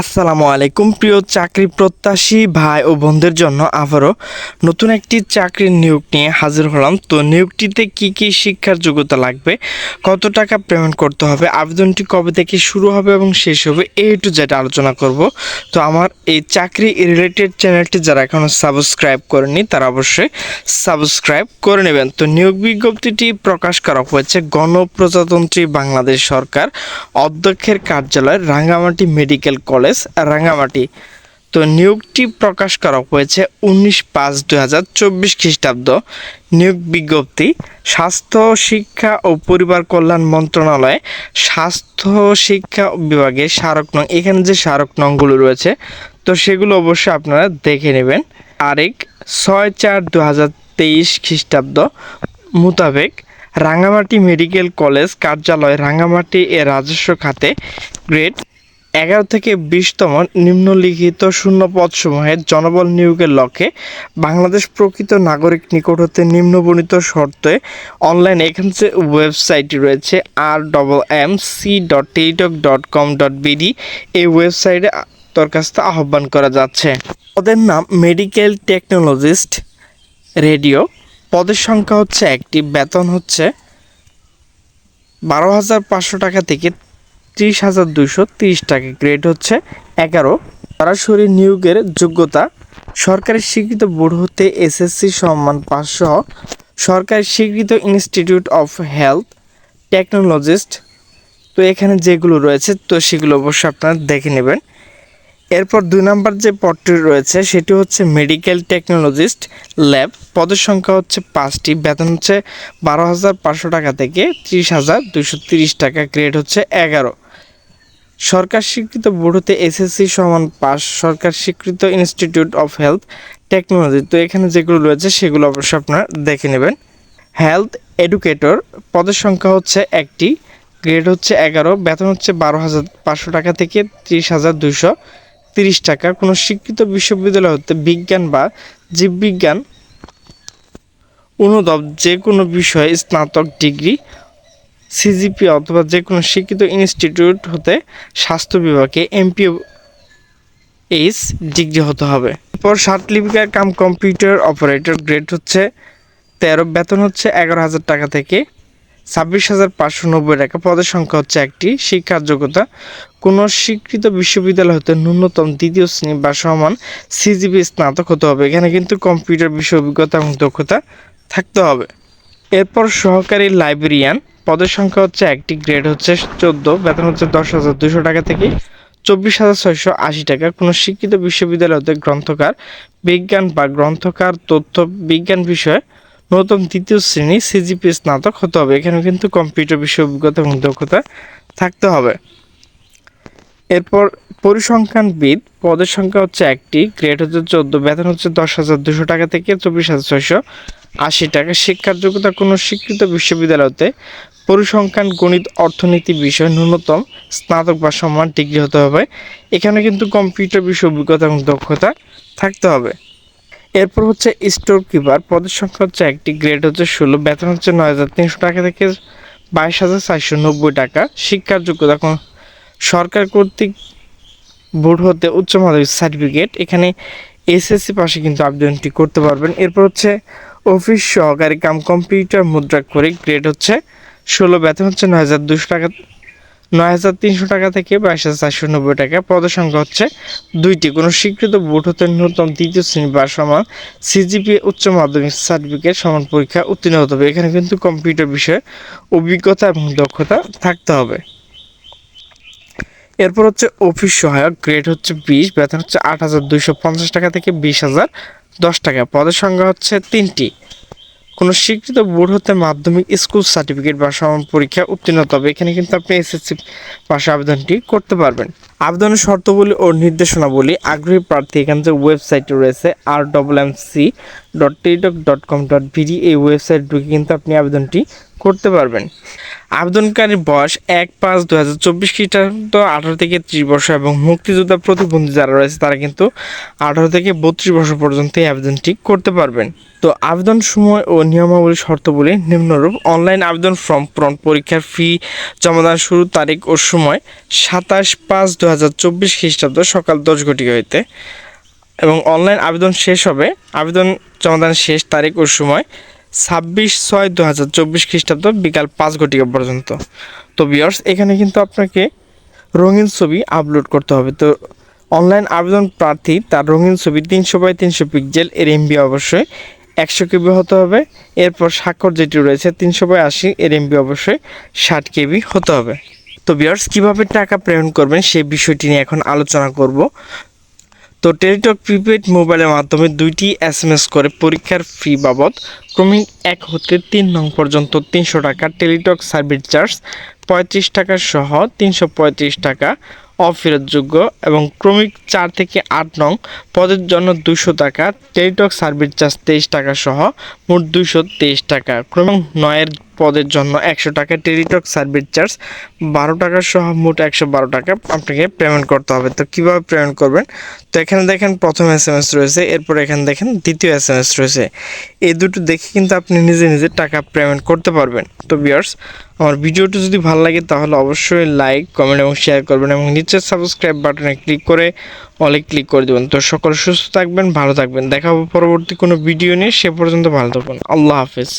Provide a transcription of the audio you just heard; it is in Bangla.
আসসালামু আলাইকুম, প্রিয় চাকরি প্রত্যাশী ভাই ও বোনদের জন্য আবারও নতুন একটি চাকরির নিয়োগ নিয়ে হাজির হলাম। তো নিয়োগটিতে কি কি শিক্ষার যোগ্যতা লাগবে, কত টাকা পেমেন্ট করতে হবে, আবেদনটি কবে থেকে শুরু হবে এবং শেষ হবে এই টু যেটা আলোচনা করব। তো আমার এই চাকরি রিলেটেড চ্যানেলটি যারা এখনও সাবস্ক্রাইব করেনি তারা অবশ্যই সাবস্ক্রাইব করে নেবেন। তো নিয়োগ বিজ্ঞপ্তিটি প্রকাশ করা হয়েছে গণপ্রজাতন্ত্রী বাংলাদেশ সরকার অধ্যক্ষের কার্যালয় রাঙ্গামাটি মেডিকেল কলেজ রাঙ্গামাটি। তো নিয়োগটি প্রকাশ করা হয়েছে উনিশ পাঁচ দুই হাজার চব্বিশ খ্রিস্টাব্দ। নিয়োগ বিজ্ঞপ্তি, স্বাস্থ্য, শিক্ষা ও পরিবার কল্যাণ মন্ত্রণালয়, স্বাস্থ্য, শিক্ষা বিভাগে স্মারক নং এখানে যে স্মারক নংগুলো রয়েছে, তো সেগুলো অবশ্যই আপনারা দেখে নেবেন। আরেক, ছয় চার দু হাজার তেইশ খ্রিস্টাব্দ মোতাবেক রাঙ্গামাটি মেডিকেল কলেজ কার্যালয়, রাঙ্গামাটি এ রাজস্ব খাতে গ্রেড এগারো থেকে বিশতম নিম্নলিখিত শূন্য পদসমূহের জনবল নিয়োগের লক্ষ্যে বাংলাদেশ প্রকৃত নাগরিক নিকট হতে নিম্নবর্ণিত শর্তে অনলাইন এখানে যে ওয়েবসাইটটি রয়েছে আর double M C dot Teletalk dot com dot BD এই ওয়েবসাইটে দরখাস্ত আহ্বান করা যাচ্ছে। পদের নাম মেডিকেল টেকনোলজিস্ট রেডিও। পদের সংখ্যা হচ্ছে একটি, বেতন হচ্ছে বারো হাজার পাঁচশো টাকা থেকে ত্রিশ হাজার দুইশো তিরিশ টাকা। গ্রেড হচ্ছে এগারো। সরাসরি নিয়োগের যোগ্যতা, সরকারি স্বীকৃত বোর্ড হতে এসএসসি সম্মান পাস সহ সরকারি স্বীকৃত ইনস্টিটিউট অফ হেলথ টেকনোলজিস্ট তো এখানে যেগুলো রয়েছে, তো সেগুলো অবশ্যই আপনারা দেখে নেবেন। এরপর দুই নম্বর যে পদটি রয়েছে, সেটি হচ্ছে মেডিকেল টেকনোলজিস্ট ল্যাব পদের সংখ্যা হচ্ছে পাঁচটি। বেতন হচ্ছে বারো হাজার পাঁচশো টাকা থেকে ত্রিশ হাজার দুশো তিরিশ টাকা। গ্রেড হচ্ছে এগারো। সরকার স্বীকৃত বোর্ড হতে এসএসসি সমান পাস, সরকার স্বীকৃত ইনস্টিটিউট অফ হেলথ টেকনোলজি। তো এখানে যেগুলো রয়েছে সেগুলো অবশ্যই আপনারা দেখে নেবেন। হেলথ এডুকেটর, পদের সংখ্যা হচ্ছে একটি, গ্রেড হচ্ছে এগারো, বেতন হচ্ছে বারো হাজার পাঁচশো টাকা থেকে ত্রিশ হাজার দুশো তিরিশ টাকা। কোনো শিক্ষিত বিশ্ববিদ্যালয় হতে বিজ্ঞান বা জীববিজ্ঞান অনুদব যে কোনো বিষয়ে স্নাতক ডিগ্রি সিজিপি অথবা যে কোনো শিক্ষিত ইনস্টিটিউট হতে স্বাস্থ্য বিভাগে এমপিও এইচ ডিগ্রি হতে হবে। এরপর certificate cum computer operator grade হচ্ছে তেরো, বেতন হচ্ছে এগারো হাজার টাকা থেকে ছাব্বিশ হাজার পাঁচশো নব্বই টাকা। পদের সংখ্যা হচ্ছে একটি। শিক্ষার যোগ্যতা, কোনো স্বীকৃত বিশ্ববিদ্যালয় হতে ন্যূনতম দ্বিতীয় শ্রেণি বা সমান সিজিবি স্নাতক হতে হবে। এখানে কিন্তু কম্পিউটার বিষয় অভিজ্ঞতা এবং দক্ষতা থাকতে হবে। এরপর সহকারী লাইব্রেরিয়ান পদের সংখ্যা হচ্ছে একটি, গ্রেড হচ্ছে চোদ্দ, বেতন হচ্ছে দশ হাজার দুশো টাকা থেকে চব্বিশ হাজার ছয়শো আশি টাকা। কোনো শিক্ষিত বিশ্ববিদ্যালয় হতে গ্রন্থকার, বিজ্ঞান বা গ্রন্থকার তথ্য বিজ্ঞান বিষয়ে নতুন দ্বিতীয় শ্রেণি সিজিপি স্নাতক হতে হবে। এখানে কিন্তু কম্পিউটার বিষয় অভিজ্ঞতা এবং দক্ষতা থাকতে হবে। এরপর পরিসংখ্যানবিদ, পদের সংখ্যা হচ্ছে একটি, গ্রেড হচ্ছে চোদ্দ, বেতন হচ্ছে দশ হাজার দুশো টাকা থেকে চব্বিশ হাজার ছয়শো আশি টাকা। শিক্ষার যোগ্যতা কোনো স্বীকৃত বিশ্ববিদ্যালয়তে পরিসংখ্যান, গণিত, অর্থনীতি বিষয় ন্যূনতম, স্নাতক বা সমান ডিগ্রি হতে হবে। এখানে কিন্তু কম্পিউটার বিষয় অভিজ্ঞতা এবং দক্ষতা থাকতে হবে। এরপর হচ্ছে স্টোর কিপার। পদের সংখ্যা হচ্ছে একটি, গ্রেড হচ্ছে ষোলো, বেতন হচ্ছে নয় হাজার তিনশো টাকা থেকে বাইশ হাজার চারশো নব্বই টাকা। শিক্ষার যোগ্যতা সরকার কর্তৃক বোর্ড হতে উচ্চ মাধ্যমিক সার্টিফিকেট। এখানে এসএসসি পাশে কিন্তু আবেদনটি করতে পারবেন। এরপর হচ্ছে অফিস সহকারী কাম কম্পিউটার মুদ্রা করে, গ্রেড হচ্ছে ষোলো বেতন হচ্ছে নয় হাজার দুশো টাকা, নয় হাজার তিনশো টাকা থেকে বাইশ হাজার চারশো নব্বই টাকা। পদের সংখ্যা হচ্ছে দুইটি। কোনো স্বীকৃত বোর্ড হতে ন্যূনতম তৃতীয় শ্রেণি বা সমান সিজিপি উচ্চ মাধ্যমিক সার্টিফিকেট সমান পরীক্ষা উত্তীর্ণ হতে হবে। এখানে কিন্তু কম্পিউটার বিষয়ে অভিজ্ঞতা এবং দক্ষতা থাকতে হবে। এরপর হচ্ছে অফিস সহায়ক, গ্রেড হচ্ছে বিশ, বেতন হচ্ছে আট হাজার দুইশো পঞ্চাশ টাকা থেকে বিশ হাজার দশ টাকা। পদের সংখ্যা হচ্ছে তিনটি। কোনো স্বীকৃত বোর্ড হতে মাধ্যমিক স্কুল সার্টিফিকেট বা সমান পরীক্ষা উত্তীর্ণ তবে এখানে কিন্তু আপনি এসএসসি পাশে আবেদনটি করতে পারবেন। আবেদনের শর্তাবলী ও নির্দেশনাবলী আগ্রহী প্রার্থী এখান থেকে ওয়েবসাইটে রয়েছে আর double M C dot Teletalk dot com dot BD এই ওয়েবসাইট ঢুকে কিন্তু আপনি আবেদনটি করতে পারবেন। আবেদনকারীর বয়স এক পাঁচ দু হাজার চব্বিশ খ্রিস্টাব্দ, আঠারো থেকে ত্রিশ বছর এবং মুক্তিযোদ্ধা প্রতিবন্ধী যারা রয়েছে তারা কিন্তু আঠারো থেকে বত্রিশ বছর পর্যন্ত এই আবেদনটি করতে পারবেন। তো আবেদন সময় ও নিয়মাবলী শর্তাবলী নিম্নরূপ। অনলাইন আবেদন ফর্ম পূরণ পরীক্ষার ফি জমা জমাদান শুরু তারিখ ও সময় সাতাশ পাঁচ দু দু হাজার চব্বিশ খ্রিস্টাব্দ সকাল দশ ঘটিকা হইতে এবং অনলাইন আবেদন শেষ হবে। আবেদন জমাদান শেষ তারিখ ও সময় ছাব্বিশ ছয় দু হাজার চব্বিশ খ্রিস্টাব্দ বিকাল পাঁচ ঘটিকা পর্যন্ত। তো বিয়ার্স এখানে কিন্তু আপনাকে রঙিন ছবি আপলোড করতে হবে। তো অনলাইন আবেদন প্রার্থী তার রঙিন ছবি তিনশো বাই তিনশো পিক্সেল এর এমবি অবশ্যই একশো কেবি হতে হবে। এরপর স্বাক্ষর যেটি রয়েছে তিনশো বাই আশি, এর এমবি অবশ্যই ষাট কেবি হতে হবে। তো বিয়ার্স কীভাবে টাকা প্রেরণ করবেন সেই বিষয়টি নিয়ে এখন আলোচনা করব। তো টেলিটক প্রিপেড মোবাইলের মাধ্যমে দুইটি এস এম এস করে পরীক্ষার ফি বাবদ ক্রমিক এক হতে তিন নং পর্যন্ত তিনশো টাকা টেলিটক সার্ভিস চার্জ পঁয়ত্রিশ টাকা সহ তিনশো পঁয়ত্রিশ টাকা অফেরতযোগ্য এবং ক্রমিক চার থেকে আট নং পদের জন্য দুশো টাকা টেলিটক সার্ভিস চার্জ তেইশ টাকা সহ মোট দুশো তেইশ টাকা। ক্রমিক নয়ের পদের জন্য একশো টাকা টেলিটক সার্ভিস চার্জ, বারো টাকা সহ মোট একশো বারো টাকা আপনাকে পেমেন্ট করতে হবে। তো কীভাবে পেমেন্ট করবেন? তো এখানে দেখেন প্রথম এস এম এস রয়েছে, এরপর এখানে দেখেন দ্বিতীয় এস এম এস রয়েছে। এই দুটো দেখে কিন্তু আপনি নিজে নিজে টাকা পেমেন্ট করতে পারবেন। তো বিয়ার্স আমার ভিডিওটি যদি ভালো লাগে তাহলে অবশ্যই লাইক কমেন্ট এবং শেয়ার করবেন এবং নিচের সাবস্ক্রাইব বাটনে ক্লিক করে অলে ক্লিক করে দেবেন। তো সকল সুস্থ থাকবেন, ভালো থাকবেন। দেখা হবে পরবর্তী কোনো ভিডিও নিয়ে, সে পর্যন্ত ভালো থাকবেন আল্লাহ হাফেজ।